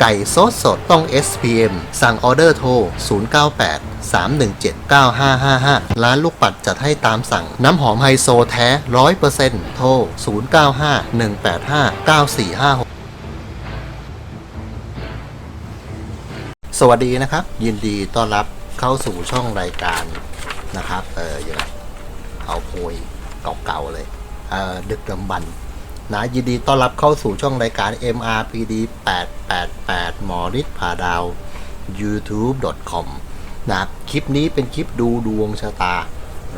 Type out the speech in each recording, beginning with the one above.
ไก่สดสดต้อง SPM สั่งออเดอร์โทร 098 317 9555 ร้านลูกปัดจัดให้ตามสั่ง น้ำหอมไฮโซแท้ 100%โทร 095 185 9456สวัสดีนะครับ ยินดีต้อนรับเข้าสู่ช่องรายการนะครับ เอออย่างเอาโพยเก่าๆเลย เออดึกดำบรรพ์ นะยินดีต้อนรับเข้าสู่ช่องรายการ MRPD 888หมอฤทธิ์ผาดาว youtube.com นะคลิปนี้เป็นคลิปดูดวงชะตา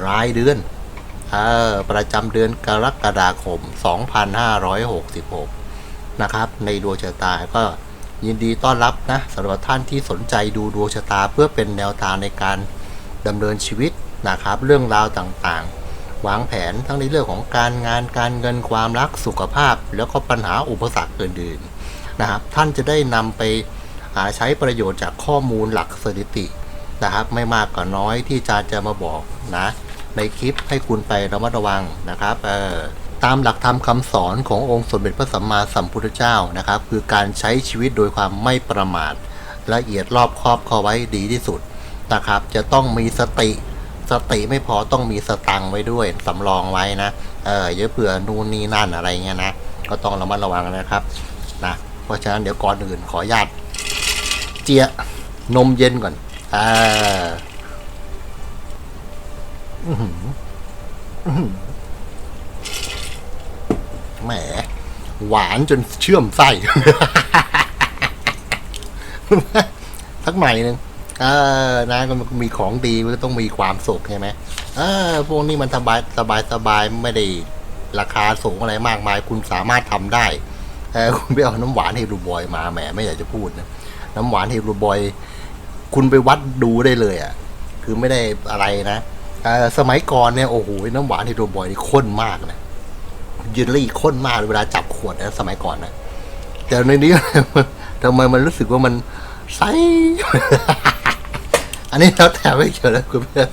รายเดือนออประจำเดือนกรกฎาคม 2566 นะครับ ในดวงชะตาก็ยินดีต้อนรับนะสำหรับท่านที่สนใจดูดวงชะตาเพื่อเป็นแนวทางในการดำเนินชีวิตนะครับ เรื่องราวต่างๆ วางแผนทั้งในเรื่องของการงานการเงินความรักสุขภาพ แล้วก็ปัญหาอุปสรรคอื่นๆนะครับ ท่านจะได้นำไปหาใช้ประโยชน์จากข้อมูลหลักสถิตินะครับ ไม่มากก็น้อยที่อาจารย์จะมาบอกนะในคลิปให้คุณไประมัดระวังนะครับเออตามหลักธรรมคำสอนขององค์สมเด็จพระสัมมาสัมพุทธเจ้านะครับ คือการใช้ชีวิตโดยความไม่ประมาท ละเอียดรอบครอบเข้าไว้ดีที่สุดนะครับ จะต้องมีสติ สติไม่พอต้องมีสตังค์ไว้ด้วยสำรองไว้นะเออเยอะเผื่อนู่นนี่นั่นอะไรเงี้ยนะก็ต้องระมัดระวังนะครับนะเพราะฉะนั้นเดี๋ยวก่อนอื่นขอญาตเจียนมเย็นก่อนอ่าอื้อหืออื้อหือแหม หวานจนเชื่อมไส้ สักใหน่หนึ่ง เออนะก็มีของดีมันก็ต้องมีความสุขใช่ไหมเออพวกนี้มันสบายสบายสบายไม่ได้ราคาสูงอะไรมากมาย คุณสามารถทำได้เออคุณไปเอาน้ำหวานเฮลูบอยมาแหมไม่อยากจะพูดนะน้ำหวานเฮลูบอย คุณไปวัดดูได้เลยอะ คือไม่ได้อะไรนะเออสมัยก่อนเนี่ยโอ้โหน้ำหวานเฮลูบอยนี่ข้นมากนะยูรี่ข้นมากเวลาจับขวดนะสมัยก่อนนะแต่ในนี้ทำไมมันรู้สึกว่ามันใส อันนี้แล้วแต่ไม่เกี่ยวแล้วคุณเพื่อน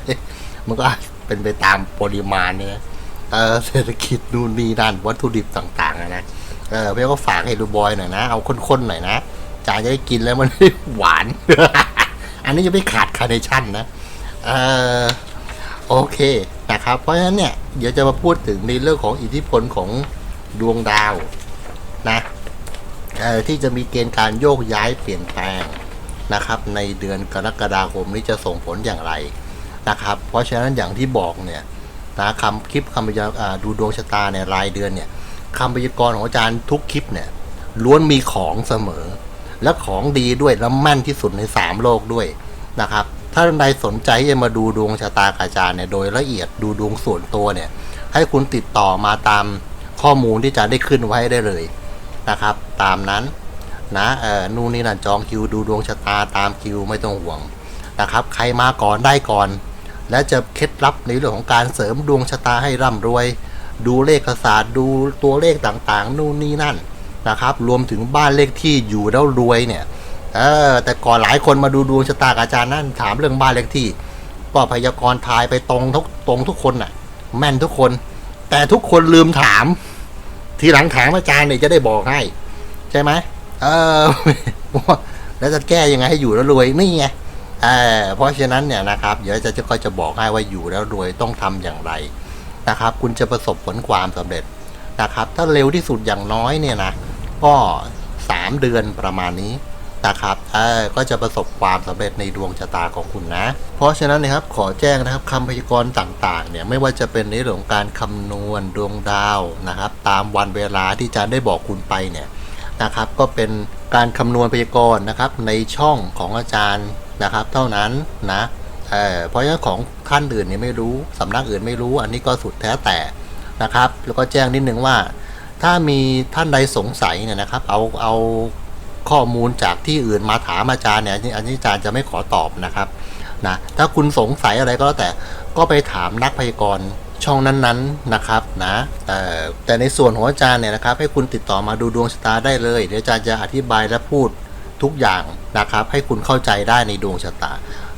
มันก็เป็นไปตามปริมาณเนี่ยเออเศรษฐกิจนู่นนี่นั่นวัตถุดิบต่างๆนะเออพี่ก็ฝากให้ดูบอยหน่อยนะ เอาข้นๆหน่อยนะจานจะได้กินแล้วมันหวาน อันนี้จะไม่ขาดคาร์เนชั่นนะเออโอเคนะครับ เพราะฉะนั้นเนี่ย เดี๋ยวจะมาพูดถึงในเรื่องของอิทธิพลของดวงดาวนะเออที่จะมีเกณฑ์การโยกย้ายเปลี่ยนแปลง นะครับในเดือนกรกฎาคมนี้จะส่งผลอย่างไรนะครับ เพราะฉะนั้นอย่างที่บอกเนี่ยนะคำคลิปคำพยากอ่าดูดวงชะตาในรายเดือนเนี่ยคำพยากรณ์ของอาจารย์ทุกคลิปเนี่ยล้วนมีของเสมอ และของดีด้วยและแม่นที่สุดในสามโลกด้วยนะครับ ถ้าท่านใดสนใจจะมาดูดวงชะตากับอาจารย์เนี่ยโดยละเอียดดูดวงส่วนตัวเนี่ยให้คุณติดต่อมาตามข้อมูลที่อาจารย์ได้ขึ้นไว้ได้เลยนะครับ ตามนั้น นะเออนู่นนี่นั่นจองคิวดูดวงชะตาตามคิวไม่ต้องห่วงนะครับ ใครมาก่อนได้ก่อน และจะเคล็ดลับในเรื่องของการเสริมดวงชะตาให้ร่ำรวย ดูเลขศาสตร์ดูตัวเลขต่างๆ นู่นนี่นั่นนะครับ รวมถึงบ้านเลขที่อยู่แล้วรวยเนี่ยเออแต่ก่อนหลายคนมาดูดวงชะตาอาจารย์นั่นถามเรื่องบ้านเลขที่ก็พยากรณ์ทายไปตรงทุกตรงทุกคนน่ะ แม่นทุกคน แต่ทุกคนลืมถาม ทีหลังถามอาจารย์เนี่ยจะได้บอกให้ ใช่ไหม เออแล้วจะแก้ยังไงให้อยู่แล้วรวยนี่ไงเออเพราะฉะนั้นเนี่ยนะครับ เดี๋ยวอาจะจะก็จะบอกให้ว่าอยู่แล้วรวยต้องทำอย่างไรนะครับ คุณจะประสบผลความสำเร็จนะครับ ถ้าเร็วที่สุดอย่างน้อยเนี่ยนะก็สามเดือนประมาณนี้นะครับเออก็จะประสบความสำเร็จในดวงชะตาของคุณนะ เพราะฉะนั้นนะครับขอแจ้งนะครับคำพยากรณ์ต่างๆ เนี่ยไม่ว่าจะเป็นในเรื่องของการคำนวณดวงดาวนะครับ ตามวันเวลาที่อาจารย์ได้บอกคุณไปเนี่ย นะครับ ก็เป็นการคำนวณพยากรณ์นะครับ ในช่องของอาจารย์นะครับ เท่านั้นนะเเพราะฉะนั้นของท่านอื่นเนี่ยไม่รู้สำนักอื่นไม่รู้ อันนี้ก็สุดแท้แต่นะครับ แล้วก็แจ้งนิดนึงว่า ถ้ามีท่านใดสงสัยเนี่ยนะครับ เอาเอาข้อมูลจากที่อื่นมาถามอาจารย์เนี่ยอันนี้อันนี้อาจารย์จะไม่ขอตอบนะครับนะถ้าคุณสงสัยอะไรก็แล้วแต่ก็ไปถามนักพยากรณ์ ช่องนั้นๆนะครับนะแต่แต่ในส่วนของอาจารย์เนี่ยนะครับ ให้คุณติดต่อมาดูดวงชะตาได้เลยเดี๋ยวอาจารย์จะอธิบายและพูดทุกอย่างนะครับ ให้คุณเข้าใจได้ในดวงชะตา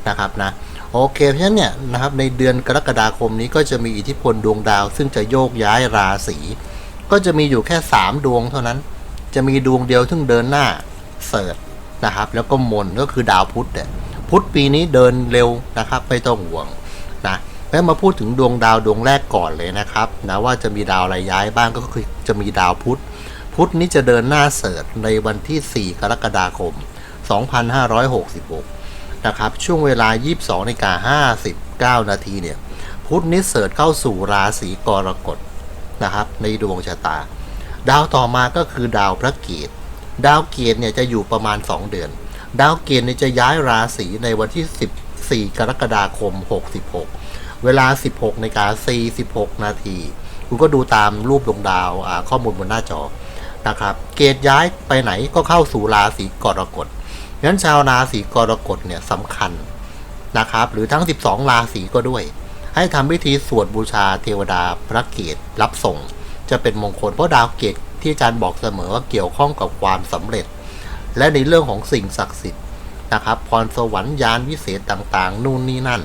นะครับนะโอเคเพราะฉะนั้นเนี่ยนะครับในเดือนกรกฎาคมนี้ก็จะมีอิทธิพลดวงดาว ซึ่งจะโยกย้ายราศีก็จะมีอยู่แค่ 3 ดวงเท่านั้น จะมีดวงเดียวที่เดินหน้าเสิร์ชนะครับ แล้วก็มนก็คือดาวพุธเนี่ยพุธปีนี้เดินเร็วนะครับไม่ต้องห่วงนะ แล้มาพูดถึงดวงดาวดวงแรกก่อนเลยนะครับนะว่าจะมีดาวอะไรย้ายบ้างก็คือจะมีดาวพุธ พุธนี้จะเดินหน้าเสริฐในวันที่ 4 กรกฎาคม 2566 นะครับช่วงเวลา 22นาฬิกา59 นาทีเนี่ยพุธนี้เสริฐเข้าสู่ราศีกรกฎนะครับในดวงชะตา ดาวต่อมาก็คือดาวพระเกียรติดาวเกียรติเนี่ยจะอยู่ประมาณ 2 เดือน ดาวเกตเนี่ยจะย้ายราศีในวันที่ 14 กรกฎาคม 66 เวลา 16ในกา46 นาที คุณก็ดูตามรูปดวงดาวข้อมูลบนหน้าจอนะครับ เกตย้ายไปไหนก็เข้าสู่ราศีกรกฎงั้นชาวราศีกรกฎเนี่ยสำคัญนะครับ หรือทั้ง 12 ราศีก็ด้วย ให้ทำพิธีสวดบูชาเทวดาพระเกตรับส่ง จะเป็นมงคลเพราะดาวเกตที่อาจารย์บอกเสมอว่าเกี่ยวข้องกับความสำเร็จ และในเรื่องของสิ่งศักดิ์สิทธิ์นะครับพรสวรรค์ยานวิเศษต่างๆ นู่นนี่นั่น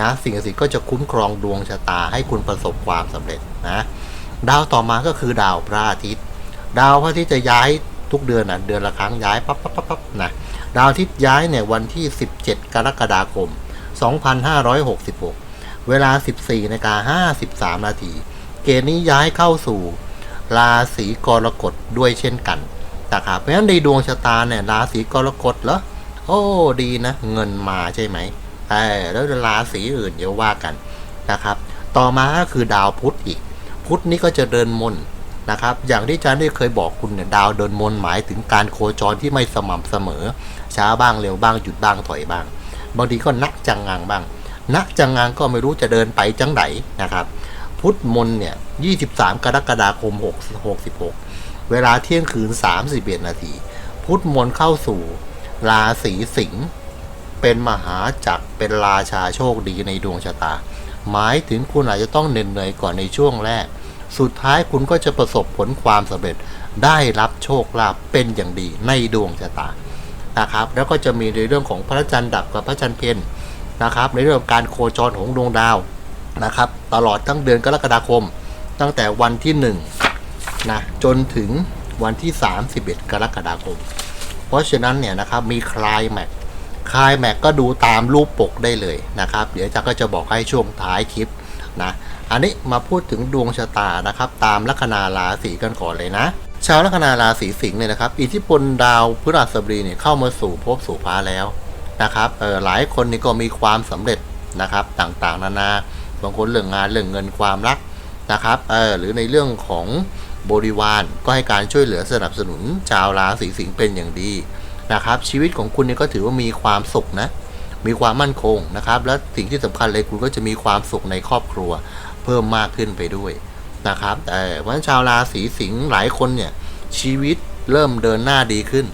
นะสิ่งศักดิ์สิทธิ์ก็จะคุ้มครองดวงชะตาให้คุณประสบความสำเร็จนะดาวต่อมาก็คือดาวพระอาทิตย์ ดาวพระอาทิตย์จะย้ายทุกเดือนนะเดือนละครั้งย้ายปั๊บปั๊บปั๊บปั๊บนะดาวอาทิตย์ย้ายเนี่ยวันที่ 17 กรกฎาคม 2566 เวลา 14นาฬิกา53 นาที เกณฑ์นี้ย้ายเข้าสู่ราศีกรกฎด้วยเช่นกันนะครับเพราะฉะนั้นในดวงชะตาเนี่ยราศีกรกฎเหรอโอ้ดีนะ เงินมาใช่ไหม ออแล้วราศีอื่นเดี๋ยวว่ากันนะครับ ต่อมาก็คือดาวพุธอีก พุธนี้ก็จะเดินมนนะครับ อย่างที่อาจารย์ได้เคยบอกคุณเนี่ยดาวเดินมนหมายถึงการโคจรที่ไม่สม่ำเสมอ ช้าบ้างเร็วบ้างหยุดบ้างถอยบ้าง บางทีก็นักจังงังบ้าง นักจังงังก็ไม่รู้จะเดินไปจังไหนนะครับ พุธมนเนี่ย23 กรกฎาคม 66 เวลาเที่ยงคืน 31 นาที พุธมนเข้าสู่ราศีสิงห์ เป็นมหาจักรเป็นราชาโชคดีในดวงชะตา หมายถึงคุณอาจจะต้องเหน็ดเหนื่อยก่อนในช่วงแรก สุดท้ายคุณก็จะประสบผลความสำเร็จได้รับโชคลาภเป็นอย่างดีในดวงชะตานะครับ แล้วก็จะมีในเรื่องของพระจันทร์ดับกับพระจันทร์เพนนะครับ ในเรื่องของการโคจรของดวงดาวนะครับ ตลอดทั้งเดือนกรกฎาคม ตั้งแต่วันที่1นะจนถึงวันที่ 31 กรกฎาคม เพราะฉะนั้นเนี่ยนะครับมีคลายแม็ก คลายแม็กก็ดูตามรูปปกได้เลยนะครับ เดี๋ยวจะก็จะบอกให้ช่วงท้ายคลิปนะ อันนี้มาพูดถึงดวงชะตานะครับ ตามลัคนาราศีกันก่อนเลยนะชาวลัคนาราศีสิงห์เนี่ยนะครับ อิทธิพลดาวพฤหัสบดีเนี่ยเข้ามาสู่ภพสู่ฟ้าแล้วนะครับเออหลายคนนี่ก็มีความสำเร็จนะครับต่างๆ นานาบางคนเรื่องงานเรื่องเงินความรักนะครับเออหรือในเรื่องของบริวารก็ให้การช่วยเหลือสนับสนุนชาวราศีสิงห์เป็นอย่างดี นะครับ ชีวิตของคุณเนี่ยก็ถือว่ามีความสุขนะ มีความมั่นคงนะครับ และสิ่งที่สำคัญเลยคุณก็จะมีความสุขในครอบครัว เพิ่มมากขึ้นไปด้วยนะครับแต่เพราะฉะนั้นชาวราศีสิงห์หลายคนเนี่ยชีวิตเริ่มเดินหน้าดีขึ้น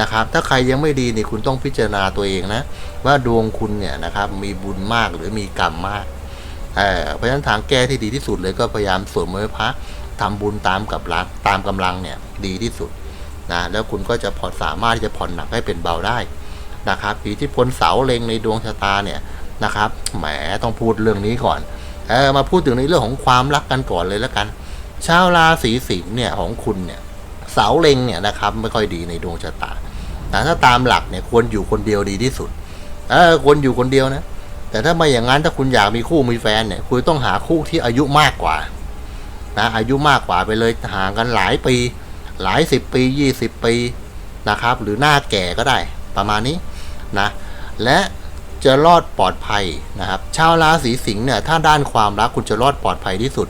นะครับ ถ้าใครยังไม่ดีนี่คุณต้องพิจารณาตัวเองนะ ว่าดวงคุณเนี่ยนะครับมีบุญมากหรือมีกรรมมากเพราะฉะนั้นทางแก้ที่ดีที่สุดเลยก็พยายามสวดมนต์พระทำบุญตามกับรักตามกำลังเนี่ยดีที่สุด นะแล้วคุณก็จะผ่อนสามารถที่จะผ่อนหนักให้เป็นเบาได้นะครับอิทธิพลเสาเล็งในดวงชะตาเนี่ยนะครับแหมต้องพูดเรื่องนี้ก่อนเออมาพูดถึงในเรื่องของความรักกันก่อนเลยแล้วกัน ชาวราศีสิงห์เนี่ยของคุณเนี่ยเสาเล็งเนี่ยนะครับไม่ค่อยดีในดวงชะตาแต่ถ้าตามหลักเนี่ยควรอยู่คนเดียวดีที่สุดเออควรอยู่คนเดียวนะแต่ถ้าไม่อย่างนั้นถ้าคุณอยากมีคู่มีแฟนเนี่ยคุณต้องหาคู่ที่อายุมากกว่านะอายุมากกว่าไปเลยห่างกันหลายปี หลายสิบปียี่สิบปีนะครับ หรือหน้าแก่ก็ได้ประมาณนี้นะและจะรอดปลอดภัยนะครับ ชาวราศีสิงห์เนี่ยถ้าด้านความรักคุณจะรอดปลอดภัยที่สุด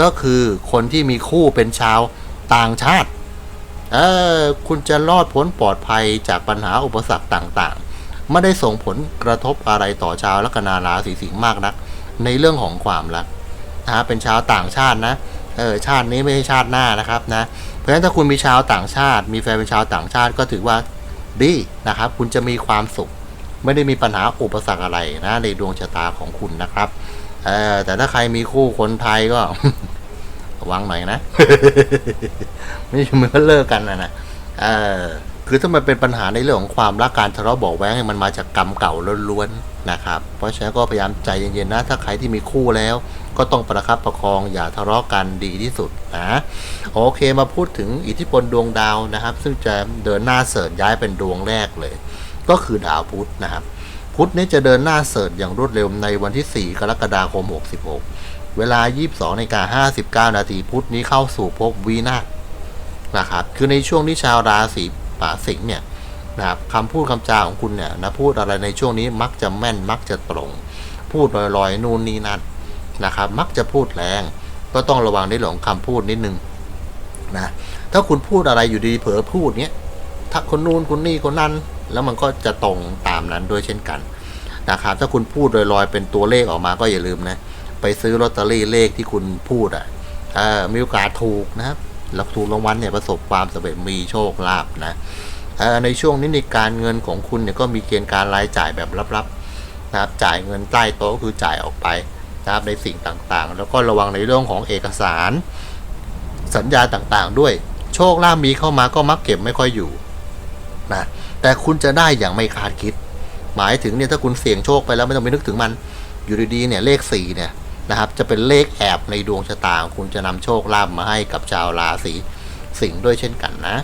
ก็คือคนที่มีคู่เป็นชาวต่างชาติเออคุณจะรอดพ้นปลอดภัยจากปัญหาอุปสรรคต่างๆ ไม่ได้ส่งผลกระทบอะไรต่อชาวลัคนาราศีสิงห์มากนัก ในเรื่องของความรักนะฮะเป็นชาวต่างชาตินะเออชาตินี้ไม่ใช่ชาติหน้านะครับนะ ราะฉะนั้นถ้าคุณมีชาวต่างชาติ มีแฟนเป็นชาวต่างชาติก็ถือว่าดีนะครับ คุณจะมีความสุข ไม่ได้มีปัญหาอุปสรรคอะไรนะในดวงชะตาของคุณนะครับเออแต่ถ้าใครมีคู่คนไทยก็ระวังหน่อยนะไม่ใช่เหมือนเลิกกันนะนะเออคือถ้ามันเป็นปัญหาในเรื่องของความรักการทะเลาะเบาะแว้งมันมาจากกรรมเก่าล้วนๆ นะครับ เพราะฉะนั้นก็พยายามใจเย็นๆนะ ถ้าใครที่มีคู่แล้ว ก็ต้องประคับประคองอย่าทะเลาะกันดีที่สุดนะ โอเคมาพูดถึงอิทธิพลดวงดาวนะครับ ซึ่งจะเดินหน้าเสริร์ย้ายเป็นดวงแรกเลย ก็คือดาวพุธนะครับ พุธนี้จะเดินหน้าเสริร์อย่างรวดเร็วในวันที่ 4 กรกฎาคม 66 เวลา 22นาฬิกา59 นาทีพุธนี้เข้าสู่ภพวีนาศนะครับ คือในช่วงที่ชาวราศีป่าสิงห์เนี่ย นะครับคำพูดคำจาของคุณเนี่ยนะพูดอะไรในช่วงนี้มักจะแม่นมักจะตรง พูดลอยๆนู่นนี่นั่นนะครับ มักจะพูดแรง ก็ต้องระวังในเรื่องของคำพูดนิดนึงนะถ้าคุณพูดอะไรอยู่ดีเผลอพูดเนี้ยถ้าคนนู้นคนนี้คนนั้น แล้วมันก็จะตรงตามนั้นด้วยเช่นกันนะครับถ้าคุณพูดลอยๆเป็นตัวเลขออกมาก็อย่าลืมนะไปซื้อลอตเตอรี่เลขที่คุณพูดอะมีโอกาสถูกนะครับแล้วถูกรางวัลเนี่ยประสบความสำเร็จมีโชคลาภนะ ในช่วงนี้ในการเงินของคุณเนี่ยก็มีเกณฑ์การรายจ่ายแบบลับๆนะครับจ่ายเงินใต้โต๊ะคือจ่ายออกไปนะครับในสิ่งต่างๆ แล้วก็ระวังในเรื่องของเอกสาร สัญญาต่างๆ ด้วยโชคลาภมีเข้ามาก็มักเก็บไม่ค่อยอยู่นะแต่คุณจะได้อย่างไม่คาดคิด หมายถึงเนี่ยถ้าคุณเสี่ยงโชคไปแล้วไม่ต้องไปนึกถึงมันอยู่ดีๆเนี่ยเลขสี่เนี่ยนะครับจะเป็นเลขแอบในดวงชะตาของคุณจะนำโชคลาภมาให้กับชาวราศีสิงห์ด้วยเช่นกันนะ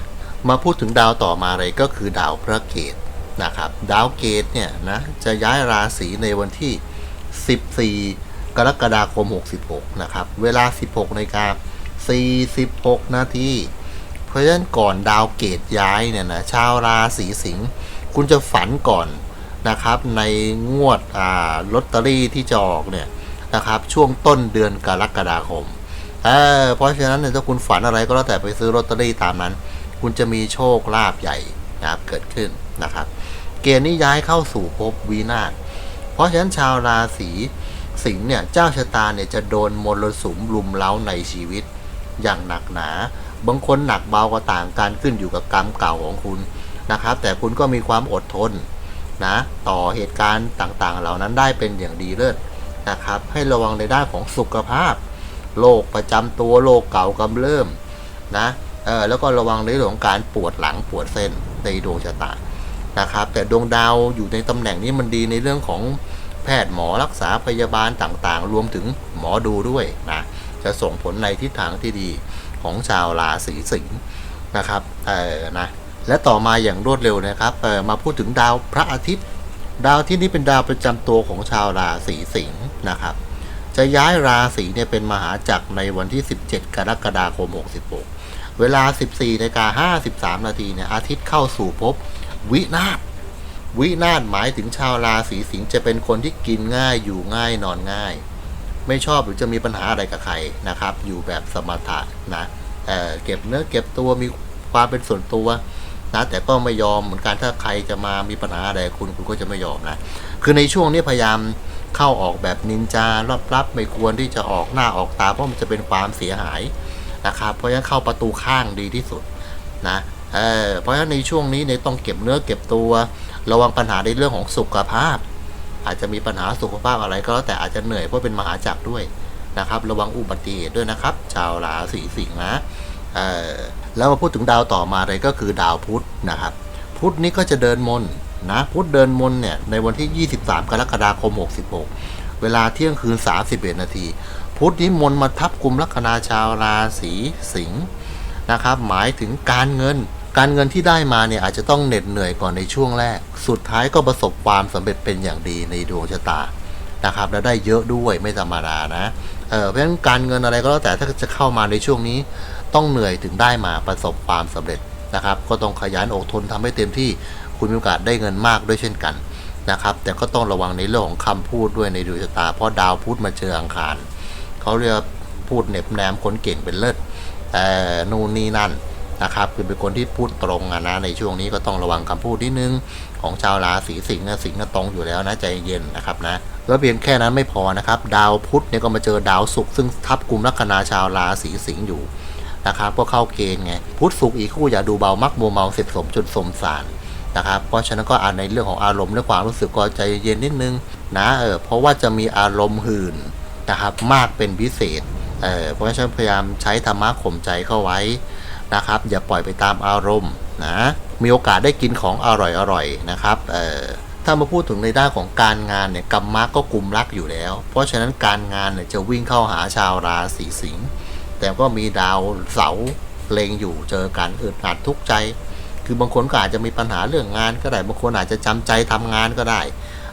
มาพูดถึงดาวต่อมาเลยก็คือดาวพระเกตนะครับ ดาวเกตเนี่ยนะจะย้ายราศีในวันที่ 14 กรกฎาคม 66 นะครับ เวลา 16นาฬิกา46 นาที เพราะฉะนั้นก่อนดาวเกตย้ายเนี่ยนะชาวราศีสิงห์คุณจะฝันก่อนนะครับ ในงวดอ่าลอตเตอรี่ที่จะออกเนี่ยนะครับ ช่วงต้นเดือนกรกฎาคมเออเพราะฉะนั้นเนี่ยถ้าคุณฝันอะไรก็แล้วแต่ไปซื้อลอตเตอรี่ตามนั้น คุณจะมีโชคลาภใหญ่นะครับเกิดขึ้นนะครับ เกณฑ์นี้ย้ายเข้าสู่ภพวีนาศเพราะฉะนั้นชาวราศีสิงห์เนี่ยเจ้าชะตาเนี่ยจะโดนมรสุมรุมเร้าในชีวิตอย่างหนักหนา บางคนหนักเบาก็ต่างกันขึ้นอยู่กับกรรมเก่าของคุณนะครับ แต่คุณก็มีความอดทนนะต่อเหตุการณ์ต่างๆ เหล่านั้นได้เป็นอย่างดีเลิศนะครับ ให้ระวังในด้านของสุขภาพโรคประจำตัวโรคเก่ากำเริบนะ เออแล้วก็ระวังในเรื่องของการปวดหลังปวดเส้นในดวงชะตานะครับ แต่ดวงดาวอยู่ในตำแหน่งนี้มันดีในเรื่องของแพทย์หมอรักษาพยาบาลต่างๆ รวมถึงหมอดูด้วยนะจะส่งผลในทิศทางที่ดีของชาวราศีสิงห์นะครับเออนะและต่อมาอย่างรวดเร็วนะครับเออมาพูดถึงดาวพระอาทิตย์ ดาวที่นี้เป็นดาวประจำตัวของชาวราศีสิงห์นะครับ จะย้ายราศีเนี่ยเป็นมหาจักรในวันที่ 17 กรกฎาคม 66 เวลา 14นาฬิกา53 นาทีเนี่ยอาทิตย์เข้าสู่ภพวินาศวินาศหมายถึงชาวราศีสิงห์จะเป็นคนที่กินง่ายอยู่ง่ายนอนง่าย ไม่ชอบหรือจะมีปัญหาอะไรกับใครนะครับ อยู่แบบสมถะนะเเก็บเนื้อเก็บตัวมีความเป็นส่วนตัวนะแต่ก็ไม่ยอมเหมือนกันถ้าใครจะมามีปัญหาอะไรคุณคุณก็จะไม่ยอมนะคือในช่วงนี้พยายามเข้าออกแบบนินจาลับๆไม่ควรที่จะออกหน้าออกตาเพราะมันจะเป็นความเสียหาย นะครับ เพราะฉะนั้นเข้าประตูข้างดีที่สุดนะเออเพราะฉะนั้นในช่วงนี้เนี่ยต้องเก็บเนื้อเก็บตัว ระวังปัญหาในเรื่องของสุขภาพ อาจจะมีปัญหาสุขภาพอะไรก็แล้วแต่อาจจะเหนื่อยเพราะเป็นมหาจักรด้วยนะครับ ระวังอุบัติเหตุด้วยนะครับ ชาวราศีสิงห์นะเออแล้วมาพูดถึงดาวต่อมาเลยก็คือดาวพุธนะครับ พุธนี้ก็จะเดินมนนะพุธเดินมนเนี่ยในวันที่ 23 กรกฎาคม 66 เวลาเที่ยงคืน 31 นาที พุธนี้มนต์มาทับกลุ่มลัคนาชาวราศีสิงห์นะครับ หมายถึงการเงิน การเงินที่ได้มาเนี่ยอาจจะต้องเหน็ดเหนื่อยก่อนในช่วงแรก สุดท้ายก็ประสบความสำเร็จเป็นอย่างดีในดวงชะตานะครับ แล้วได้เยอะด้วยไม่ธรรมดานะเออเพราะฉะนั้นการเงินอะไรก็แล้วแต่ถ้าจะเข้ามาในช่วงนี้ ต้องเหนื่อยถึงได้มาประสบความสำเร็จนะครับ ก็ต้องขยันอดทนทำให้เต็มที่คุณมีโอกาสได้เงินมากด้วยเช่นกันนะครับ แต่ก็ต้องระวังในเรื่องของคำพูดด้วยในดวงชะตาเพราะดาวพุธมาเจออังคาร เขาเรียกพูดเหน็บแนมคนเก่งเป็นเลิศแต่นู่นนี่นั่นนะครับ คือเป็นคนที่พูดตรงอะนะในช่วงนี้ก็ต้องระวังคำพูดนิดนึงของชาวราศีสิงห์นะสิงห์ตรงอยู่แล้วนะใจเย็นนะครับนะแล้วเพียงแค่นั้นไม่พอนะครับ ดาวพุธเนี่ยก็มาเจอดาวศุกร์ซึ่งทับกลุ่มลัคนาชาวราศีสิงห์อยู่นะครับก็เข้าเกณฑ์ไงพุธสุขอีกคู่อย่าดูเบามักมัวเมาเสร็จสมจนสมสารนะครับเพราะฉะนั้นก็อ่านในเรื่องของอารมณ์และความรู้สึกก็ใจเย็นนิดนึงนะเออเพราะว่าจะมีอารมณ์หื่น นะครับ มากเป็นพิเศษเออเพราะฉะนั้นพยายามใช้ธรรมะข่มใจเข้าไว้นะครับ อย่าปล่อยไปตามอารมณ์นะมีโอกาสได้กินของอร่อยๆนะครับเออถ้ามาพูดถึงในด้านของการงานเนี่ยกรรมะก็กลุ่มรักอยู่แล้ว เพราะฉะนั้นการงานเนี่ยจะวิ่งเข้าหาชาวราศีสิงห์แต่ก็มีดาวเสาเลงอยู่เจอกันอึดอัดทุกข์ใจ คือบางคนก็อาจจะมีปัญหาเรื่องงานก็ได้บางคนอาจจะจำใจทำงานก็ได้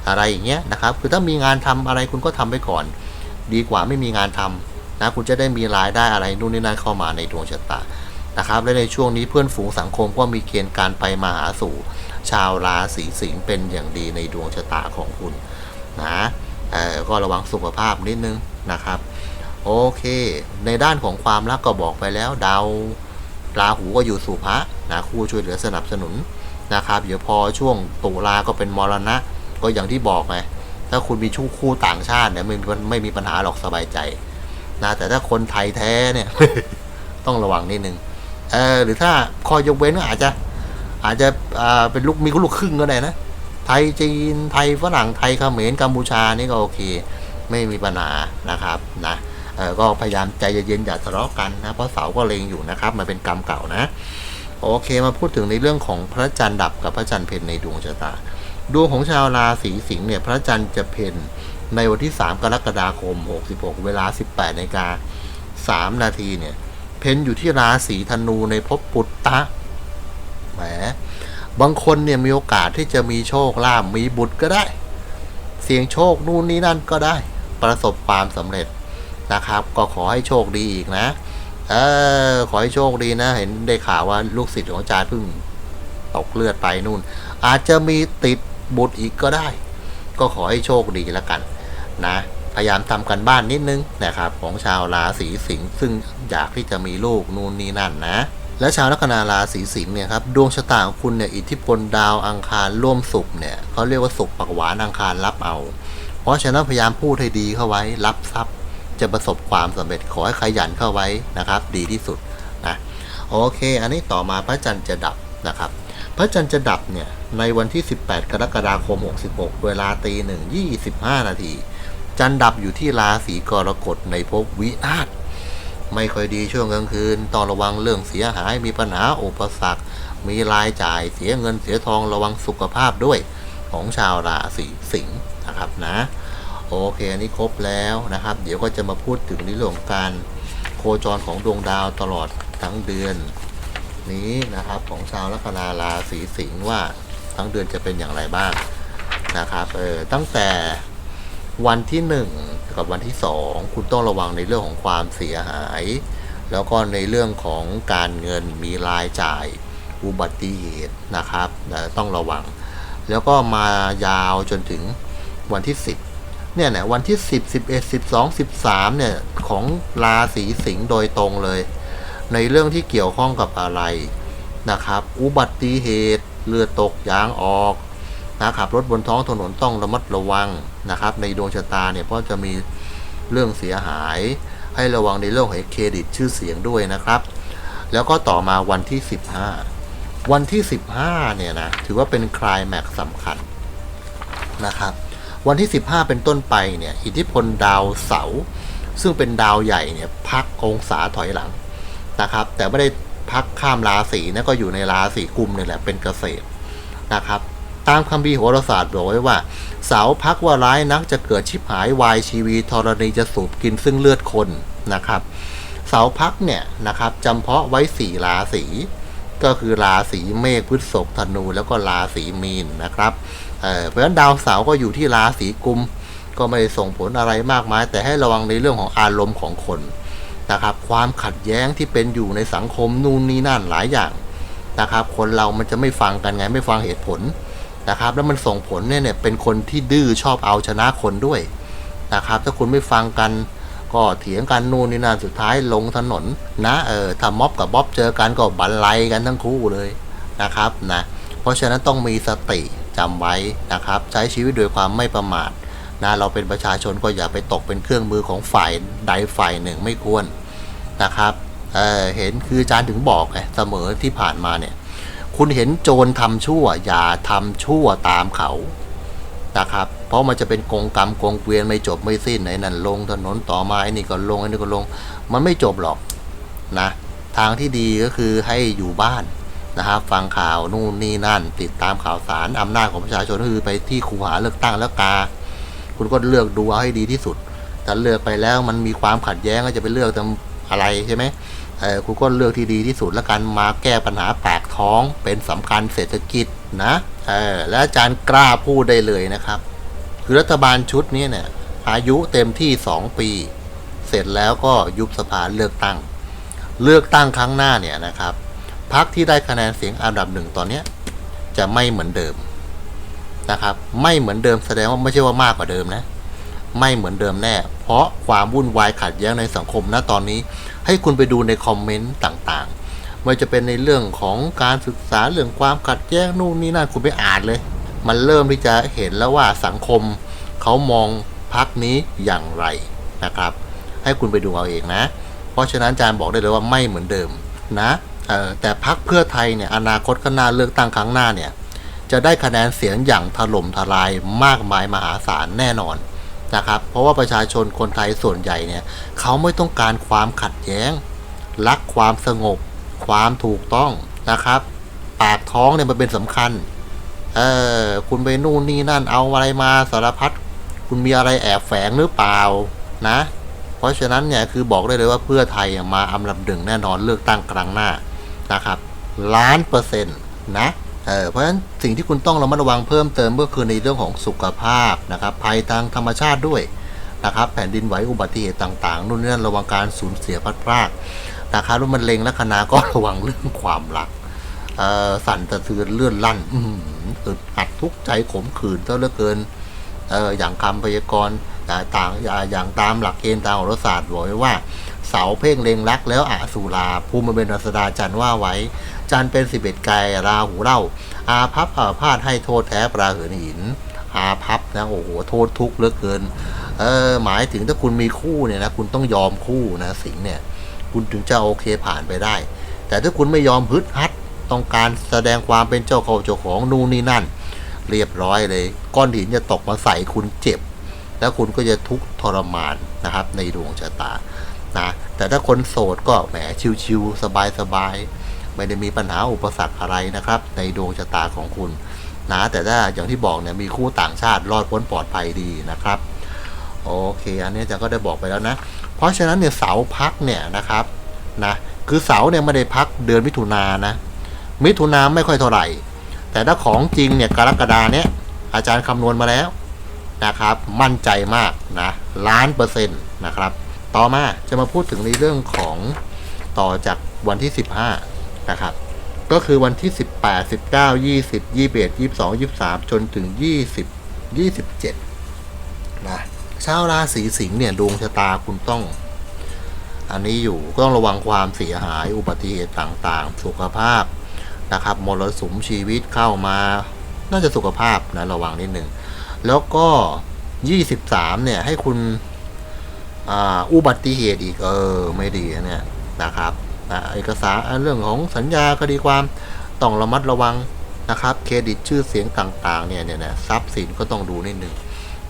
อะไรอย่างเงี้ยนะครับ คือถ้ามีงานทำอะไรคุณก็ทำไปก่อน ดีกว่าไม่มีงานทำนะคุณจะได้มีรายได้อะไรนู่นนี่นั่นเข้ามาในดวงชะตานะครับและในช่วงนี้เพื่อนฝูงสังคมก็มีเกณฑ์การไปมาหาสู่ ชาวราศีสิงห์เป็นอย่างดีในดวงชะตาของคุณนะเออก็ระวังสุขภาพนิดนึงนะครับ โอเค ในด้านของความรักก็บอกไปแล้วดาวราหูก็อยู่สุภะนะคู่ช่วยเหลือสนับสนุนนะครับเดี๋ยวพอช่วงตุลาก็เป็นมรณะ ก็อย่างที่บอกไง ถ้าคุณมีชู้คู่ต่างชาติเนี่ยไม่มีไม่มีปัญหาหรอกสบายใจนะแต่ถ้าคนไทยแท้เนี่ย ต้องระวังนิดนึงเออหรือถ้าข้อยกเว้นก็อาจจะ อาจจะอ่าเป็นลูกมีลูกครึ่งก็ได้นะไทยจีนไทยฝรั่งไทยเขมรกัมพูชานี่ก็โอเค ไม่มีปัญหานะครับนะเออก็พยายามใจเย็นๆอย่าทะเลาะกันนะเพราะเสาก็เลงอยู่นะครับ มันเป็นกรรมเก่านะ โอเคมาพูดถึงในเรื่องของพระจันทร์ดับกับพระจันทร์เพนในดวงชะตา ดวงของชาวราศีสิงห์เนี่ยพระจันทร์จะเพ่นในวันที่ 3 กรกฎาคม 66 เวลา 18นาฬิกา3นาทีเนี่ย เพนอยู่ที่ราศีธนูในภพปุตตะแหมบางคนเนี่ยมีโอกาสที่จะมีโชคลาภมีบุตรก็ได้ เสี่ยงโชคนู่นนี่นั่นก็ได้ประสบความสำเร็จนะครับ ก็ขอให้โชคดีอีกนะเออขอให้โชคดีนะ เห็นได้ข่าวว่าลูกศิษย์ของอาจารย์เพิ่งตกเลือดไปนู่น อาจจะมีติด บุตรอีกก็ได้ ก็ขอให้โชคดีแล้วกันนะพยายามทำกันบ้านนิดนึงนะครับของชาวราศีสิงห์ซึ่งอยากที่จะมีลูกนู่นนี่นั่นนะ และชาวลัคนาราศีสิงห์เนี่ยครับดวงชะตาของคุณเนี่ยอิทธิพลดาวอังคารร่วมสุขเนี่ยเขาเรียกว่าสุขปักหวานอังคารรับเอา เพราะฉะนั้นพยายามพูดให้ดีเข้าไว้ รับทรัพย์ จะประสบความสำเร็จขอให้ขยันเข้าไว้นะครับ ดีที่สุดนะโอเค อันนี้ต่อมาพระจันทร์จะดับนะครับ ระจันทร์จะดับเนี่ยในวันที่ 18 กรกฎาคม 66 เวลาตีหนึ่ง25 นาที จันทร์ดับอยู่ที่ราศีกรกฎในภพวินาศไม่ค่อยดีช่วงกลางคืนต้องระวังเรื่องเสียหายมีปัญหาอุปสรรค มีรายจ่ายเสียเงินเสียทองระวังสุขภาพด้วยของชาวราศีสิงห์นะครับนะ โอเคอันนี้ครบแล้วนะครับ เดี๋ยวก็จะมาพูดถึงในเรื่องของการโคจรของดวงดาวตลอดทั้งเดือน นี้นะครับของชาวลัคนาราศีสิงห์ว่าทั้งเดือนจะเป็นอย่างไรบ้างนะครับเออตั้งแต่วันที่หนึ่งกับวันที่สองคุณต้องระวังในเรื่องของความเสียหาย แล้วก็ในเรื่องของการเงินมีรายจ่ายอุบัติเหตุนะครับต้องระวัง แล้วก็มายาวจนถึงวันที่ 10เนี่ยนะวันที่ 10 11 12 13เนี่ยของราศีสิงห์โดยตรงเลย ในเรื่องที่เกี่ยวข้องกับอะไรนะครับ อุบัติเหตุเรือตกยางออกนะครับรถบนท้องถนนต้องระมัดระวังนะครับ ในดวงชะตาเนี่ยเพราะจะมีเรื่องเสียหาย ให้ระวังในเรื่องของเครดิตชื่อเสียงด้วยนะครับ แล้วก็ต่อมาวันที่ 15 วันที่ 15เนี่ยนะถือว่าเป็นคลายแม็กสำคัญนะครับวันที่ 15 เป็นต้นไปเนี่ยอิทธิพลดาวเสาร์ซึ่งเป็นดาวใหญ่เนี่ยพักองศาถอยหลัง นะครับ แต่ไม่ได้พักข้ามราศีนะก็อยู่ในราศีกุมนี่แหละเป็นเกษตรนะครับ ตามคัมภีโหราศาสตร์บอกไว้ว่า เสาพักว่าร้ายนักจะเกิดชิบหายวายชีวีธรณีจะสูบกินซึ่งเลือดคนนะครับเสาพักเนี่ยนะครับจำเพาะไว้สี่ราศีก็คือราศีเมษพฤษภธนู แล้วก็ราศีมีนนะครับเเพราะฉะนั้นดาวเสาร์ก็อยู่ที่ราศีกุม ก็ไม่ได้ส่งผลอะไรมากมาย แต่ให้ระวังในเรื่องของอารมณ์ของคน นะครับ ความขัดแย้งที่เป็นอยู่ในสังคมนู่นนี่นั่นหลายอย่างนะครับ คนเรามันจะไม่ฟังกันไงไม่ฟังเหตุผลนะครับ แล้วมันส่งผลเนี่ยเนี่ยเป็นคนที่ดื้อชอบเอาชนะคนด้วยนะครับ ถ้าคุณไม่ฟังกันก็เถียงกันนู่นนี่นั่นสุดท้ายลงถนนนะเออถ้าม็อบกับบ๊อบเจอกันก็บันไลกันทั้งคู่เลยนะครับนะเพราะฉะนั้นต้องมีสติจำไว้นะครับ ใช้ชีวิตโดยความไม่ประมาทนะเราเป็นประชาชนก็อย่าไปตกเป็นเครื่องมือของฝ่ายใดฝ่ายหนึ่งไม่ควร นะครับเเห็นคืออาจารย์ถึงบอกไงเสมอที่ผ่านมาเนี่ย คุณเห็นโจรทำชั่ว อย่าทำชั่วตามเขานะครับ เพราะมันจะเป็นกงกรรมกงเกวียนไม่จบไม่สิ้นไหนนั่นลงถนนต่อมาไอ้นี่ก็ลงไอ้นี่ก็ลง มันไม่จบหรอกนะ ทางที่ดีก็คือให้อยู่บ้านนะครับ ฟังข่าวนู่นนี่นั่น ติดตามข่าวสารอำนาจของประชาชนก็คือไปที่คูหาเลือกตั้งแล้วกา คุณก็เลือกดูเอาให้ดีที่สุดถ้าเลือกไปแล้วมันมีความขัดแย้งก็จะไปเลือกทำ อะไรใช่ไหมคุณก็เลือกที่ดีที่สุดแล้วกันมาแก้ปัญหาปากท้องเป็นสำคัญเศรษฐกิจนะและอาจารย์กล้าพูดได้เลยนะครับ คือรัฐบาลชุดนี้เนี่ยอายุเต็มที่สองปี เสร็จแล้วก็ยุบสภาเลือกตั้ง เลือกตั้งครั้งหน้าเนี่ยนะครับพักที่ได้คะแนนเสียงอันดับหนึ่งตอนนี้จะไม่เหมือนเดิมนะครับ ไม่เหมือนเดิมแสดงว่าไม่ใช่ว่ามากกว่าเดิมนะ ไม่เหมือนเดิมแน่ เพราะความวุ่นวายขัดแย้งในสังคมณตอนนี้ ให้คุณไปดูในคอมเมนต์ต่างๆไม่จะเป็นในเรื่องของการศึกษาเรื่องความขัดแย้งนู่นนี่นั่นคุณไปอ่านเลย มันเริ่มที่จะเห็นแล้วว่าสังคมเขามองพักนี้อย่างไรนะครับ ให้คุณไปดูเอาเองนะ เพราะฉะนั้นอาจารย์บอกได้เลยว่าไม่เหมือนเดิมนะแต่พักเพื่อไทยเนี่ยอนาคตข้างหน้าเลือกตั้งครั้งหน้าเนี่ยจะได้คะแนนเสียงอย่างถล่มทลายมากมายมหาศาลแน่นอน นะครับ เพราะว่าประชาชนคนไทยส่วนใหญ่เนี่ยเขาไม่ต้องการความขัดแย้ง รักความสงบ ความถูกต้องนะครับ ปากท้องเนี่ยมันเป็นสำคัญ เออคุณไปนู่นนี่นั่นเอาอะไรมาสารพัดคุณมีอะไรแอบแฝงหรือเปล่านะ เพราะฉะนั้นเนี่ยคือบอกได้เลยว่าเพื่อไทยมาอันดับหนึ่งแน่นอนเลือกตั้งครั้งหน้านะครับล้านเปอร์เซ็นต์นะ เเพราะฉะนั้นสิ่งที่คุณต้องระมัดระวังเพิ่มเติมก็คือในเรื่องของสุขภาพนะครับภัยทางธรรมชาติด้วยนะครับแผ่นดินไหวอุบัติเหตุต่างๆนู่นนี่นั่นระวังการสูญเสียพลัดพรากนะครับแล้วมันเล็งและคณาก็ระวังเรื่องความรักสั่นสะเทือนเลื่อนลั่นอึดอัดทุกข์ใจขมขื่นเท่าเหลือเกินอออย่างคำพยากรณ์ต่างอ่าอย่างตามหลักเกณฑ์ทางโหราศาสตร์บอกไว้ว่า เสาเพ่งเล็งรักแล้วอาสุราภูมิเป็นรัสดาจันว่าไว้ จันเป็นสิบเอ็ดกายราหูเล่า อาพับอาพาธให้โทษแท้ปราเหินหิน อาพับนะโอ้โหโทษทุกข์เหลือเกินเออหมายถึงถ้าคุณมีคู่เนี่ยนะคุณต้องยอมคู่นะสิงเนี่ย คุณถึงจะโอเคผ่านไปได้ แต่ถ้าคุณไม่ยอมฮึดฮัดต้องการแสดงความเป็นเจ้าเขาเจ้าของนู่นนี่นั่น เรียบร้อยเลย ก้อนหินจะตกมาใส่คุณเจ็บ แล้วคุณก็จะทุกข์ทรมานนะครับ ในดวงชะตา นะแต่ถ้าคนโสดก็แหมชิวๆสบายๆไม่ได้มีปัญหาอุปสรรคอะไรนะครับ ในดวงชะตาของคุณนะแต่ถ้าอย่างที่บอกเนี่ยมีคู่ต่างชาติรอดพ้นปลอดภัยดีนะครับโอเค อันนี้อาจะก็ได้บอกไปแล้วนะ เพราะฉะนั้นเนี่ยเสาพักเนี่ยนะครับนะคือเสาเนี่ยไม่ได้พักเดือนมิถุนายนนะ มิถุนาไม่ค่อยเท่าไหร่ แต่ถ้าของจริงเนี่ยกรกฎาเนี่ยอาจารย์คำนวณมาแล้วนะครับ มั่นใจมากนะล้านเปอร์เซ็นต์นะครับ ต่อมาจะมาพูดถึงในเรื่องของต่อจากวันที่ 15 นะครับ ก็คือวันที่ 18 19 20 21 22 23 จนถึง 20 27 นะชาวราศีสิงห์เนี่ยดวงชะตาคุณต้อง อันนี้อยู่ก็ต้องระวังความเสียหายอุบัติเหตุต่างๆ สุขภาพนะครับมรสุมชีวิตเข้ามา น่าจะสุขภาพนะระวังนิดหนึ่ง แล้วก็ 23 เนี่ยให้คุณ อุบัติเหตุอีกเออไม่ดีเนี่ยนะครับนะเอกสารเรื่องของสัญญาคดีความต้องระมัดระวังนะครับเครดิตชื่อเสียงต่างๆเนี่ยเนี่ยนะทรัพย์สินก็ต้องดูนิดหนึ่ง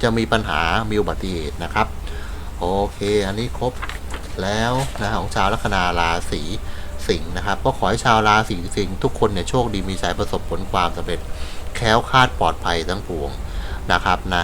จะมีปัญหามีอุบัติเหตุนะครับ โอเค อันนี้ครบแล้วนะของชาวลัคนาราศีสิงห์นะครับ ก็ขอให้ชาวราศีสิงห์ทุกคนเนี่ยโชคดีมีชัยประสบผลความสำเร็จแค้วคาดปลอดภัยทั้งปวงนะครับนะ